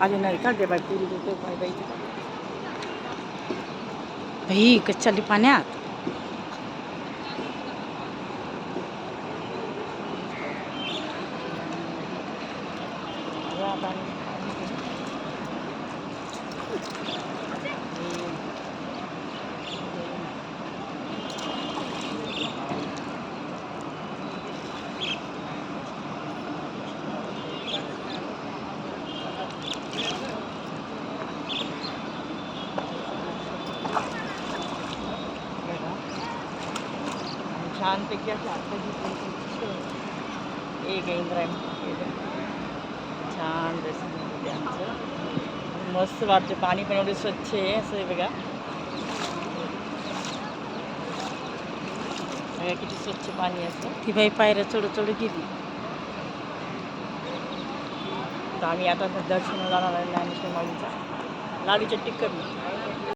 अजून नाही काढते बाई पुरी देते बाई बाई. बाई कशी चालली पाण्यात छानपैकी अशी आत्ता घेतली एक इंद्रायणी. छान दर्शन झालं ते आमचं. मस्त वाटते. पाणी पण एवढे स्वच्छ आहे असं आहे बघा. बघा किती स्वच्छ पाणी असतं ती बाई पायऱ्या चढ चढ गेली. तर आम्ही आता दर्शनाला जाणार आहे ज्ञानेश्वर माऊलीचा लाडूच्या टिक्कर